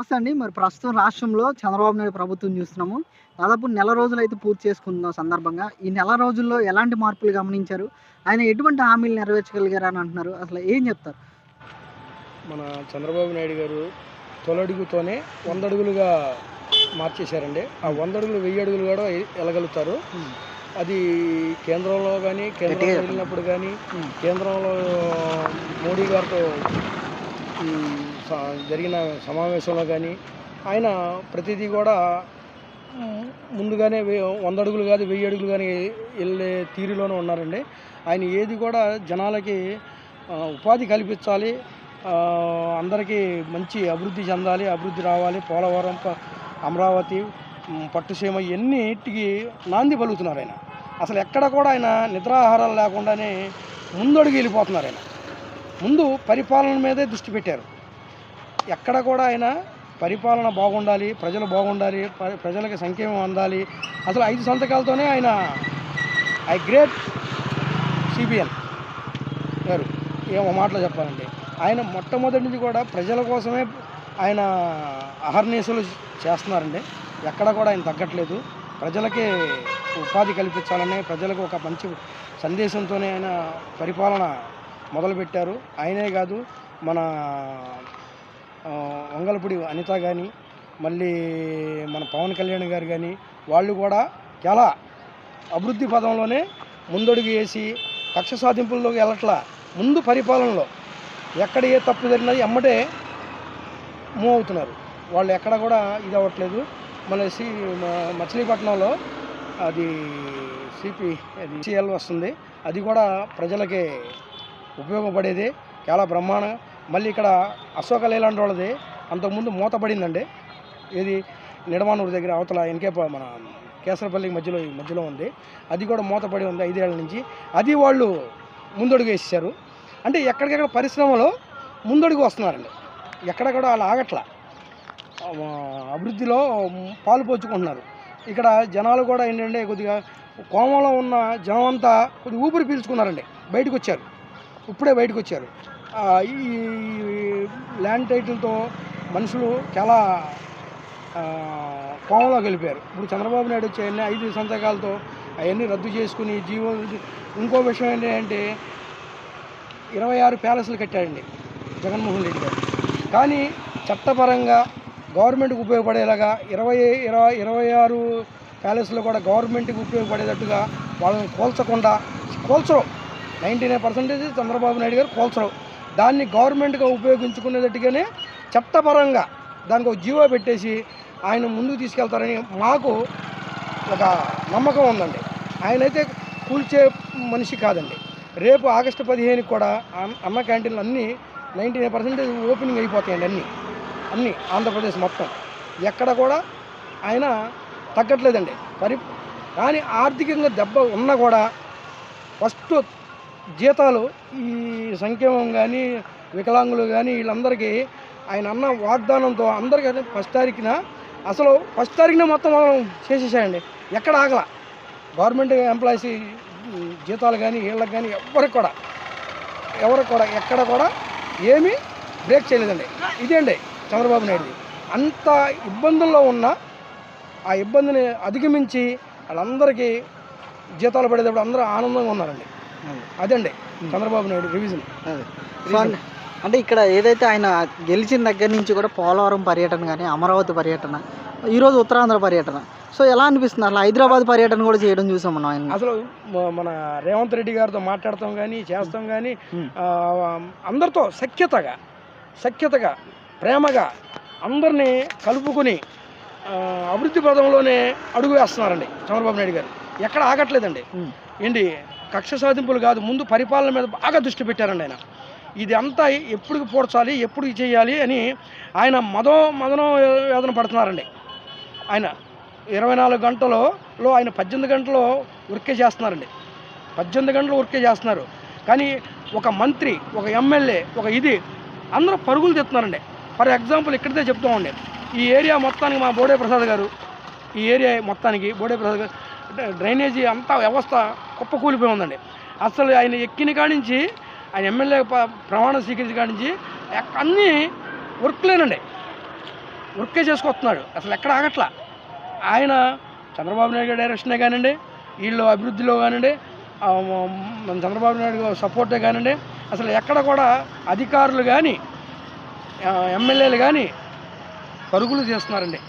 నమస్తే అండి. మరి ప్రస్తుతం రాష్ట్రంలో చంద్రబాబు నాయుడు ప్రభుత్వం చూస్తున్నాము. దాదాపు నెల రోజులు అయితే పూర్తి చేసుకున్న సందర్భంగా. ఈ నెల రోజుల్లో ఎలాంటి మార్పులు గమనించారు? ఆయన ఎటువంటి హామీలు నెరవేర్చగలిగారు అని అంటున్నారు. అసలు ఏం చెప్తారు? మన చంద్రబాబు నాయుడు గారు తొలడుగుతోనే వంద అడుగులుగా మార్చేశారండి. ఆ వంద అడుగులు వెయ్యి అడుగులు కూడా వెళ్ళగలుగుతారు అది కేంద్రంలో కానీ కేంద్రంలో. వెళ్ళినప్పుడు కానీ. కేంద్రంలో మోడీ గారితో జరిగిన సమావేశంలో కానీ ఆయన ప్రతిదీ కూడా ముందుగానే వే- వంద అడుగులు కాదు వెయ్యి అడుగులు కానీ వెళ్ళే తీరులోనే ఉన్నారండి. ఆయన ఏది కూడా జనాలకి ఉపాధి కల్పించాలి అందరికీ మంచి అభివృద్ధి చెందాలి అభివృద్ధి రావాలి పోలవరం అమరావతి పట్టుసీమ ఎన్నిటికి నాంది పలుకుతున్నారు ఆయన. అసలు ఎక్కడ కూడా ఆయన నిద్రాహారాలు లేకుండానే ముందడుగు వెళ్ళిపోతున్నారు ఆయన. ముందు పరిపాలన మీదే దృష్టి పెట్టారు. ఎక్కడ కూడా ఆయన పరిపాలన బాగుండాలి ప్రజలు బాగుండాలి ప్ర- ప్రజలకు సంక్షేమం అందాలి. అసలు ఐదు సంతకాలతోనే ఆయన ఐ గ్రేట్ సిబిఎన్ గారు. ఏమో మాటలో చెప్పాలండి. ఆయన మొట్టమొదటి నుంచి కూడా ప్రజల కోసమే ఆయన అహర్నిశలు చేస్తున్నారండి. ఎక్కడ కూడా ఆయన తగ్గట్లేదు. ప్రజలకి ఉపాధి కల్పించాలని ప్రజలకు ఒక మంచి సందేశంతోనే ఆయన పరిపాలన మొదలుపెట్టారు. ఆయనే కాదు మన వంగలపూడి అనిత కానీ మళ్ళీ మన పవన్ కళ్యాణ్ గారు కానీ వాళ్ళు కూడా చాలా అభివృద్ధి పదంలోనే ముందడుగు వేసి కక్ష సాధింపుల్లోకి వెళ్ళట్లా ముందు పరిపాలనలో ఎక్కడ ఏ తప్పు జరిగినా ఎమ్మటే మూవ్ అవుతున్నారు. వాళ్ళు ఎక్కడ కూడా ఇది అవ్వట్లేదు. మన సి మచిలీపట్నంలో అది సిపి అది సిఎల్ వస్తుంది. అది కూడా ప్రజలకే ఉపయోగపడేది. చాలా బ్రహ్మాండం మళ్ళీ ఇక్కడ అశోక లేలాండ్ వాళ్ళది. అంతకుముందు మూతపడిందండి. ఇది నిడమానూరు దగ్గర అవతల ఎన్కే మన కేసరపల్లికి మధ్యలో మధ్యలో ఉంది. అది కూడా మూతపడి ఉంది ఐదేళ్ళ నుంచి. అది వాళ్ళు ముందడుగు వేసేసారు అంటే ఎక్కడికెక్కడ పరిశ్రమలో ముందడుగు వస్తున్నారండి. ఎక్కడ కూడా వాళ్ళు ఆగట్లా. అభివృద్ధిలో పాలు పోచుకుంటున్నారు. ఇక్కడ జనాలు కూడా ఏంటంటే కొద్దిగా కోమలో ఉన్న జనం అంతా కొద్దిగా ఊపిరి పీల్చుకున్నారండి. బయటకు వచ్చారు ఇప్పుడే బయటకు వచ్చారు ఈ ల్యాండ్ టైటిల్తో మనుషులు చాలా కోమలో గెలిపారు ఇప్పుడు చంద్రబాబు నాయుడు వచ్చే అన్ని ఐదు సంతకాలతో అవన్నీ రద్దు చేసుకుని జీవో ఇంకో విషయం ఏంటంటే ఇరవై ఆరు ప్యాలెస్లు కట్టాడండి జగన్మోహన్ రెడ్డి గారు. కానీ చట్టపరంగా గవర్నమెంట్కి ఉపయోగపడేలాగా ఇరవై ఇరవై ఇరవై ఆరు ప్యాలెస్లో కూడా గవర్నమెంట్కి ఉపయోగపడేటట్టుగా వాళ్ళని కోల్చకుండా కోల్చరు. Ninety nine percentage Chandrababu Naidu గారు కోల్చరు. దాన్ని గవర్నమెంట్గా ఉపయోగించుకునేటట్టుగానే చట్టపరంగా దానికి ఒక జీవో పెట్టేసి ఆయన ముందుకు తీసుకెళ్తారని మాకు ఒక నమ్మకం ఉందండి. ఆయన అయితే కూల్చే మనిషి కాదండి. రేపు ఆగస్టు పదిహేనుకి కూడా అమ్మ అన్న క్యాంటీన్లు అన్నీ నైంటీ నైన్ పర్సెంటేజ్ ఓపెనింగ్ అయిపోతాయండి అన్నీ. అన్నీ ఆంధ్రప్రదేశ్ మొత్తం. ఎక్కడ కూడా ఆయన తగ్గట్లేదండి. పరి కానీ ఆర్థికంగా దెబ్బ ఉన్నా కూడా ఫస్ట్ జీతాలు ఈ సంక్షేమం కానీ వికలాంగులు కానీ వీళ్ళందరికీ ఆయన అన్న వాగ్దానంతో అందరికీ ఫస్ట్ తారీఖున అసలు ఫస్ట్ తారీఖున మొత్తం మనం చేసేసాయండి. ఎక్కడ ఆగల. గవర్నమెంట్ ఎంప్లాయీస్ జీతాలు కానీ వీళ్ళకి కానీ ఎవరికి కూడా ఎవరికి కూడా ఎక్కడ కూడా ఏమీ బ్రేక్ చేయలేదండి. ఇదే అండి చంద్రబాబు నాయుడు అంత ఇబ్బందుల్లో ఉన్న ఆ ఇబ్బందిని అధిగమించి వాళ్ళందరికీ జీతాలు పడేటప్పుడు అందరూ ఆనందంగా ఉన్నారండి. అదండి. చంద్రబాబు నాయుడు రివిజన్ అంటే ఇక్కడ ఏదైతే ఆయన గెలిచిన దగ్గర నుంచి కూడా పోలవరం పర్యటన కానీ అమరావతి పర్యటన ఈరోజు ఉత్తరాంధ్ర పర్యటన. సో ఎలా అనిపిస్తుంది? అసలు హైదరాబాద్ పర్యటన కూడా చేయడం చూసాం మనం ఆయన అసలు మన రేవంత్ రెడ్డి గారితో మాట్లాడతాం కానీ చేస్తాం కానీ అందరితో సఖ్యతగా సఖ్యతగా ప్రేమగా అందరినీ కలుపుకొని అభివృద్ధి పదంలోనే అడుగు వేస్తున్నారండి చంద్రబాబు నాయుడు గారు. ఎక్కడ ఆగట్లేదండి. ఏంటి? కక్ష సాధింపులు కాదు ముందు పరిపాలన మీద బాగా దృష్టి పెట్టారండి ఆయన. ఇది అంతా ఎప్పుడు పోడ్చాలి ఎప్పుడు చేయాలి అని ఆయన మదో మదనం వేదన పడుతున్నారండి. ఆయన ఇరవై నాలుగు గంటలలో ఆయన పద్దెనిమిది గంటలు వర్కే చేస్తున్నారండి. పద్దెనిమిది గంటలు వర్కే చేస్తున్నారు. కానీ ఒక మంత్రి ఒక ఎమ్మెల్యే ఒక ఇది అందరూ పరుగులు తెస్తున్నారండి ఫర్ ఎగ్జాంపుల్ ఇక్కడితే చెప్తామండి ఈ ఏరియా మొత్తానికి మా బోడే ప్రసాద్ గారు ఈ ఏరియా మొత్తానికి బోడే ప్రసాద్ గారు డ్రైనేజీ అంతా వ్యవస్థ కుప్పకూలిపోయి ఉందండి. అసలు ఆయన ఎక్కిన కాడించి నుంచి ఆయన ఎమ్మెల్యే ప్రమాణం స్వీకరించిన స్వీకరించి నుంచి అన్నీ వర్క్లేనండి వర్కే చేసుకొస్తున్నాడు. అసలు ఎక్కడ ఆగట్లా? ఆయన చంద్రబాబు నాయుడు గారి డైరెక్షనే కానివ్వండి వీళ్ళు అభివృద్ధిలో కానివ్వండి చంద్రబాబు నాయుడు సపోర్టే కానివ్వండి అసలు ఎక్కడ కూడా అధికారులు కానీ ఎమ్మెల్యేలు కానీ పరుగులు చేస్తున్నారండి